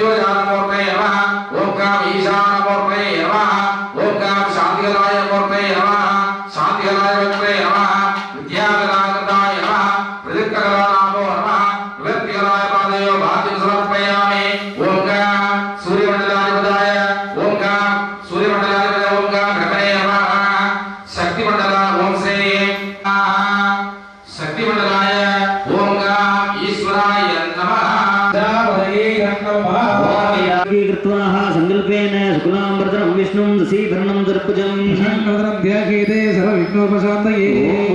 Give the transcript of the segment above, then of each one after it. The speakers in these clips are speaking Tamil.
Yo, விக்னோபசாந்தயே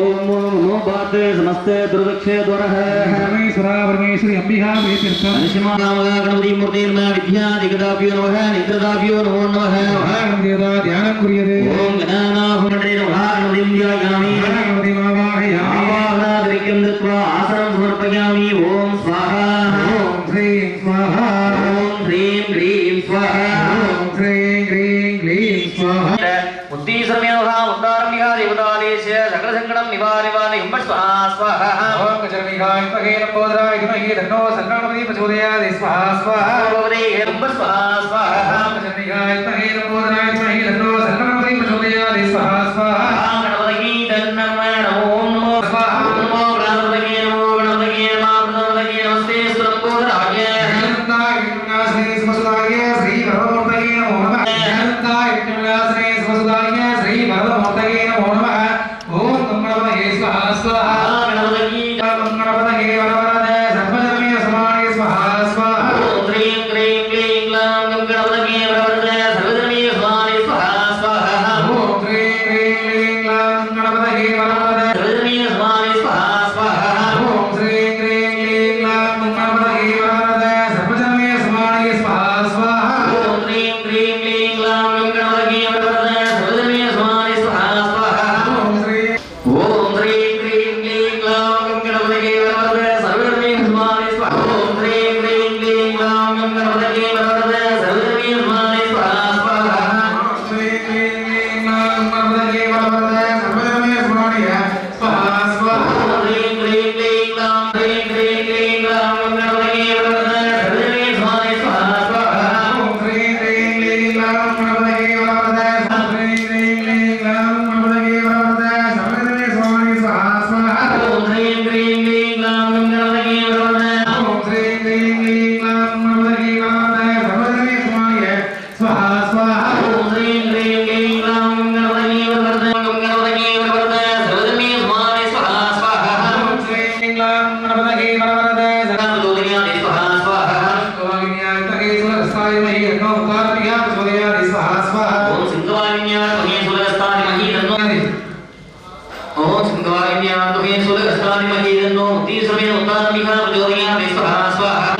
ஓம் நமோ பாதே நமஸ்தே துர்வக்ஷே துரஹ பரமேஸ்வரா பரமேஸ்வரி அம்பிகா மே தீர்த்தம் நரசிம்மா நாமக கணபதி மூர்த்தி நம வித்யா திகதாபியோ நமக தியானம் स्वाहा ओम गजरविघाय महे नमोदराय धीमहि तन्नो सन्नामहि प्रचोदयात् स्वाहा स्वाहा ओम नमः स्वाहा स्वाहा गजरविघाय महे नमोदराय धीमहि तन्नो सन्नामहि प्रचोदयात् स्वाहा स्वाहा ब्रह्मा जोरिया विश्वा स्वाहा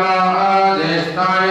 महादेष्टाय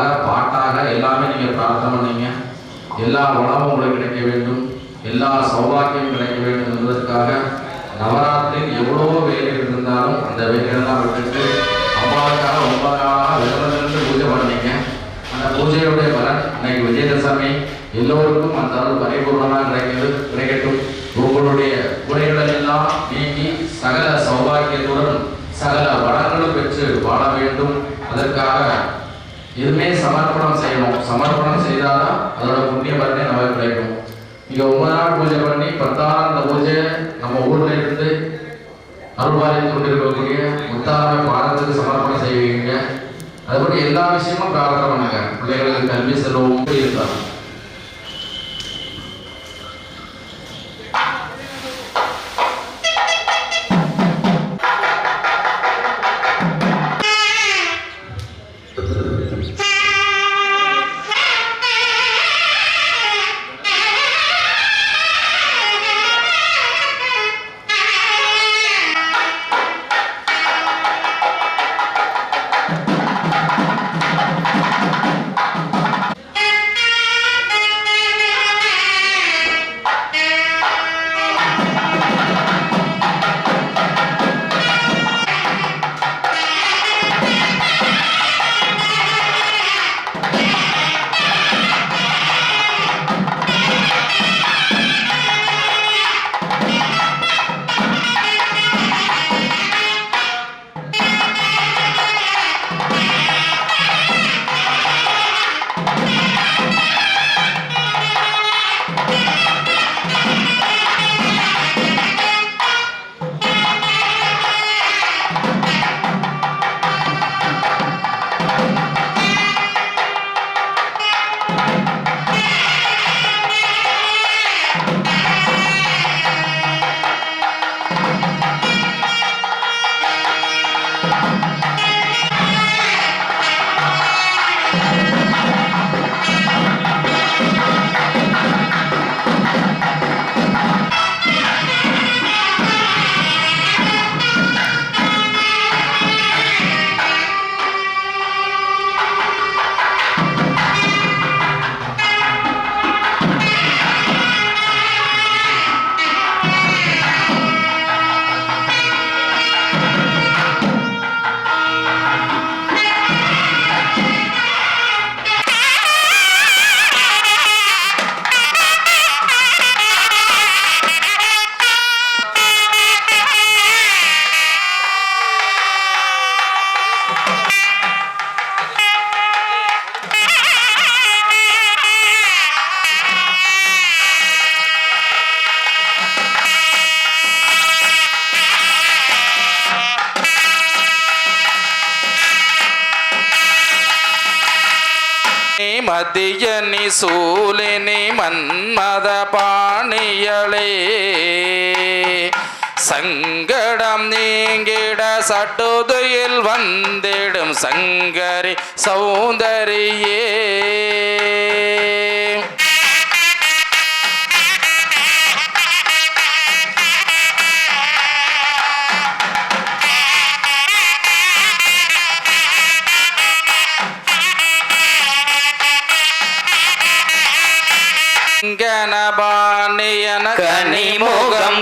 தமிழாக பாட்டாக எல்லாமே நீங்கள் பிரார்த்தனை பண்ணீங்க. எல்லா வளமும் உங்களுக்கு கிடைக்க வேண்டும். எல்லா சௌபாக்கியமும் கிடைக்க வேண்டும் என்பதற்காக நவராத்திரியில் எவ்வளோ வேலைகள் இருந்தாலும் அந்த வேலைகள்லாம் விட்டுட்டு அம்மாவுக்காக ரொம்ப நாளாக விரதமிருந்து பூஜை பண்ணீங்க. அந்த பூஜையுடைய பலன் இன்னைக்கு விஜயதசமி எல்லோருக்கும் அந்த அருள் பரிபூர்ணமாக கிடைக்கிறது. கிடைக்கட்டும். உங்களுடைய குறைகள் எல்லாம் நீங்கி சகல சௌபாக்கியத்துடன் சகல வளங்களும் பெற்று வாழ வேண்டும். அதற்காக எதுவுமே சமர்ப்பணம் செய்யணும். சமர்ப்பணம் செய்தாதான் அதோட புண்ணிய பலனே நமக்கு கிடைக்கும். நீங்க ஒன்பது நாள் பூஜை பண்ணி பத்தாம் அந்த பூஜை நம்ம ஊர்ல இருந்து அருள்வாரி கொண்டிருக்கக்கூடிய முத்தாமை பாடத்துக்கு சமர்ப்பணம் செய்வீங்க. அதுபடி எல்லா விஷயமும் பிரார்த்தனை பண்ணுங்க. பிள்ளைகளுக்கு கல்வி செல்வம். இருக்காங்க மதியனி சூலினி மன்மத பாணியளே. சங்கடம் நீங்கிட சட்டுதுயில் வந்திடும் சங்கரி சௌந்தரியே.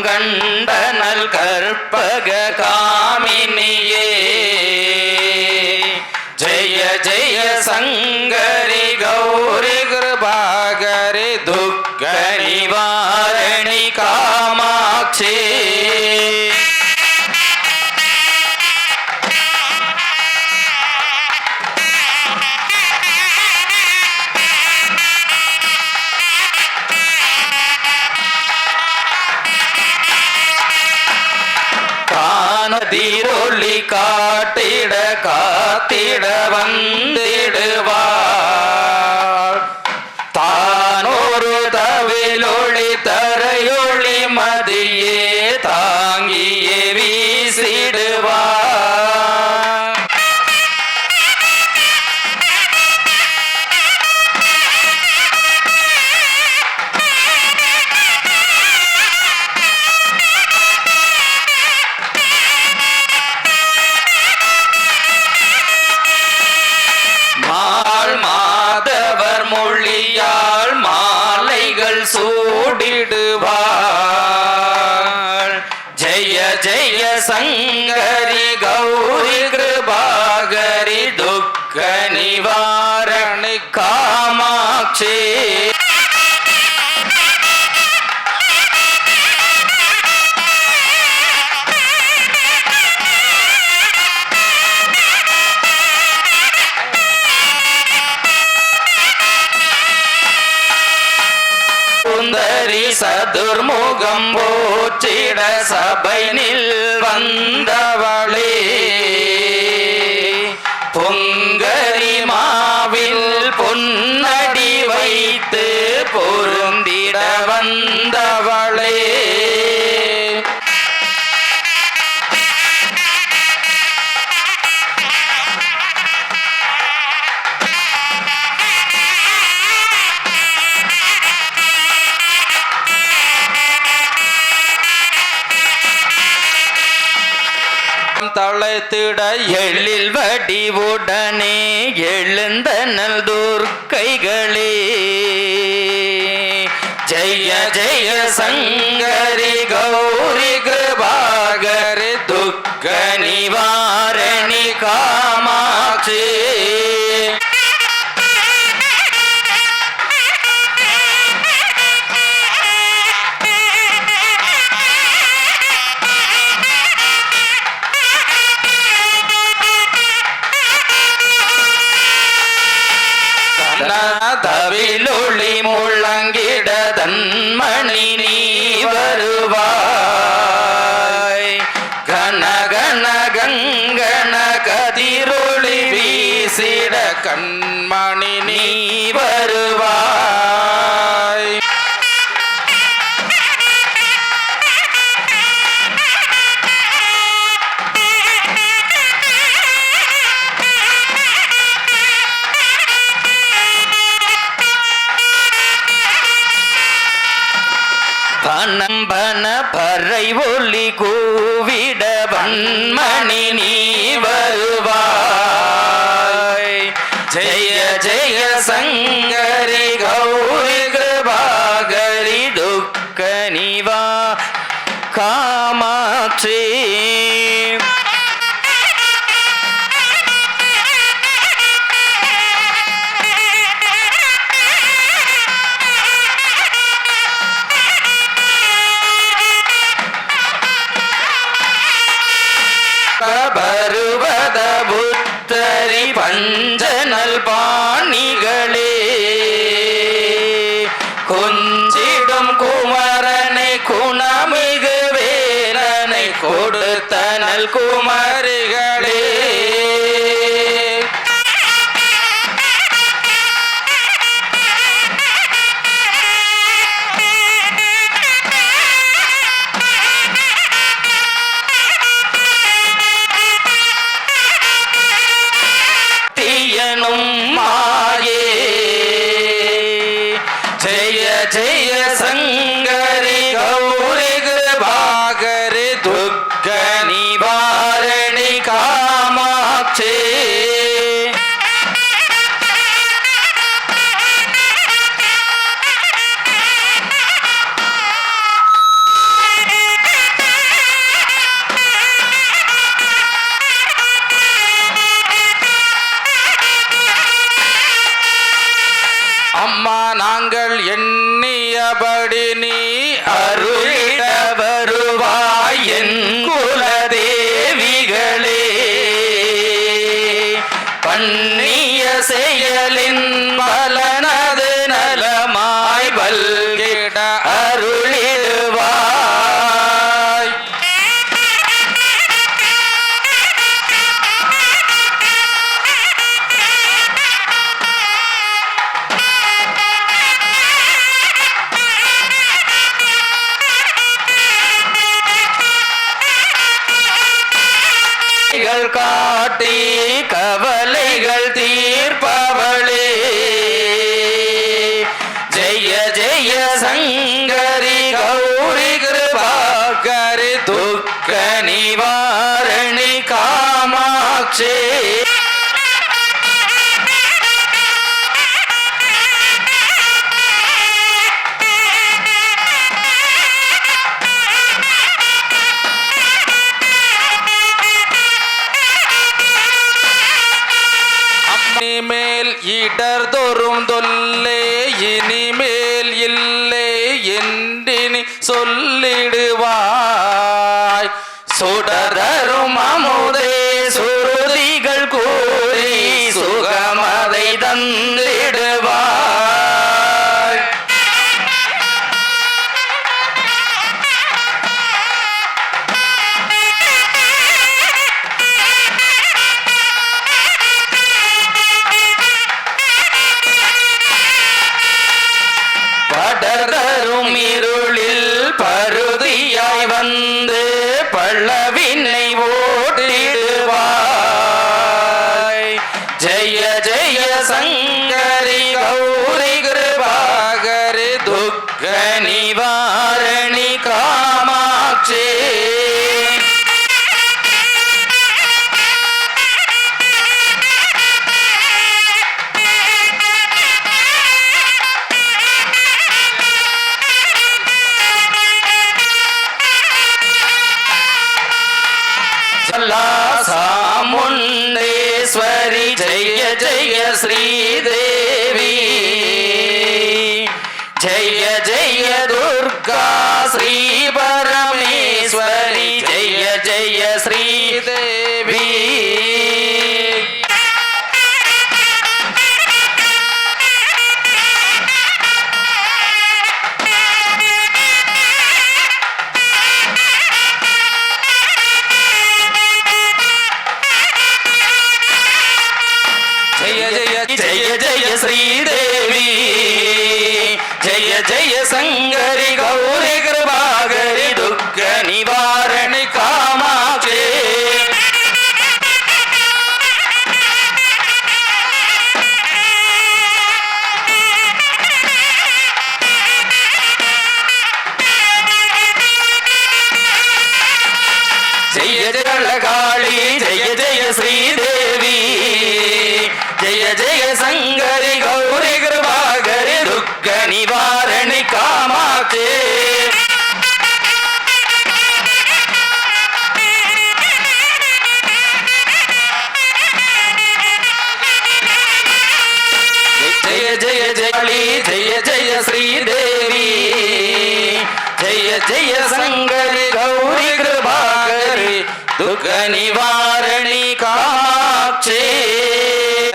கண்டனல் கற்பக காமினியே. ஜெய ஜெய சங்கரி கௌரி கிருபாகரி துக்க நிவாரணி காமாட்சி. காத்திட வந்து சரி சதுர்முகம் போற்றிட சபைனில் வந்தவளே பொங்கரி மாவில் பொன்னடி வைத்து பொருந்திட வந்தவளே. தளத்திட எழில் வடிவுடனே எழுந்த நல் துர்க்கைகளே ஜெய ஜெய சங்கரி கௌரி கிருபாகர் துக்க நிவாரணி காமாட்சி. பனம்பன பறை ஒலி கூவிட வன்மணி நீ வருவாய். ஜெய ஜெய சங்கரி கௌரி கிருபாகரி துக்க நிவா காமாட்சி புத்தரி பாணிகளே கொஞ்சிடும் குமரனை குணமிகு வேலனை கொடுத்தனல் குமரிகளே காட்டி சொல்லிடுவாய் ஜெய ஜெய ஜெய ஜெய ஸ்ரீதேவி ஜெய ஜெய சங்கரி கௌரி கிருபாகரி ஜெய ஜெயலி ஜெய ஜெய ஸ்ரீதேவி ஜெய ஜெய சங்கரி கௌரி கிருபாகரி துக்க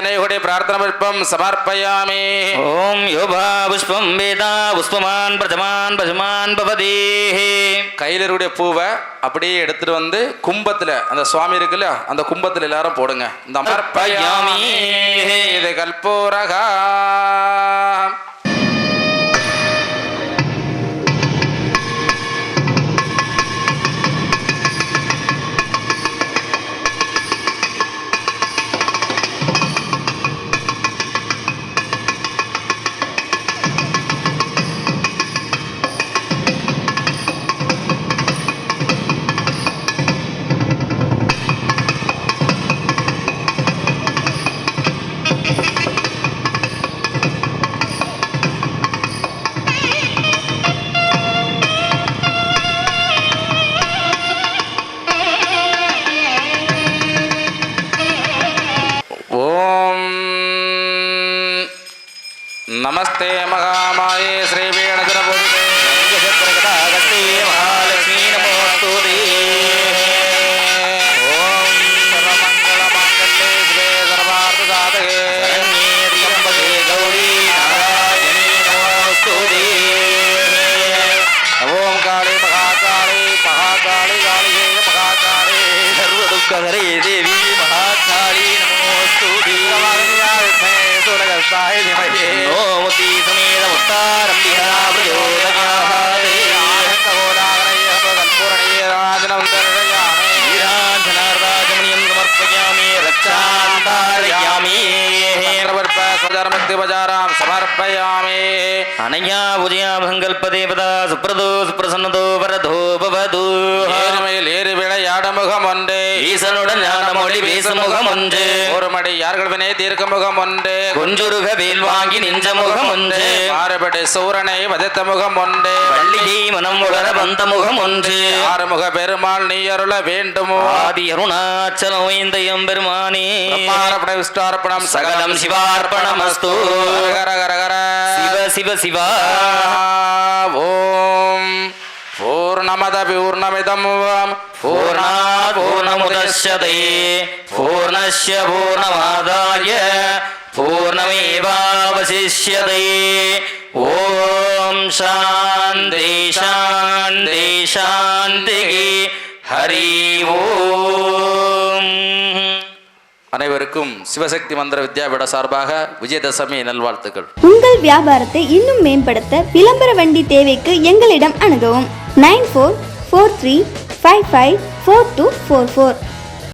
நிவாரணி காட்சி. பிரார்த்தன புஷ்பம் சமர்ப்பயாமி ஓம் யோபா புஷ்பம் வேதா புஷ்பமான் பிரதமான் பசுமான் பவதேஹே கையில் இருக்கக்கூடிய பூவை அப்படியே எடுத்துட்டு வந்து கும்பத்துல அந்த சுவாமி இருக்குல்ல அந்த கும்பத்துல எல்லாரும் போடுங்க இந்த இது கல்பூரகா దుఃఖధరే దేవి మహాకాళీ నమోస్తు. సూరగర్షాయ ధిమహే ఓమతి సమేత ఉత్తారం విహరా ప్రచోదయాహే కౌలాగనయ కల్పూరణే రాజనం దర్శయామి వీరాజనార్దాజమనియం సమర్పయామి బజారా சமர்ப்பயாமி. அனயா புஜயா மங்கல்ப தேவதா சுப்ரதோ சுப்ரசன்னதோ வரதோ பவது. ஏறுமையில் ஏறி விளையாட முகம் ஒன்று ஈசனுடன் ஞான மொழி பேசும் முகம் ஒன்று ஒரு மடி யார்கள் வினை தீர்க்க முகம் ஒன்று கொஞ்சுருக வேல் வாங்கி நின்ற முகம் ஒன்று மாறுபடி சூரனை வதைத்த முகம் ஒன்று வள்ளியை மனம் உளர வந்த முகம் ஒன்று ஆறுமுக பெருமாள் நீ அருள வேண்டுமோ? ஆதி அருணாச்சலம் இந்த எம்பெருமானே. விஷ்டார்ப்பணம் சகலம் சிவார்ப்பணமஸ்து. கர கர கர. சிவ சிவ சிவா. ஓம். பூர்ணமத பூர்ணமிதம் பூர்ணாத் பூர்ணமுதஸ்யதே பூர்ணஸ்ய பூர்ணமாதாய. பூர்ணமேவாவசிஷ்யதே ஓம் சாந்தி சாந்தி சாந்தி ஹரி ஓம் அனைவருக்கும் சிவசக்தி மந்திர வித்யாபீட சார்பாக விஜயதசமி நல்வாழ்த்துக்கள். உங்கள் வியாபாரத்தை இன்னும் மேம்படுத்த விளம்பர வண்டி தேவைக்கு எங்களிடம் அணுகவும். Nine four four three five five four two four four.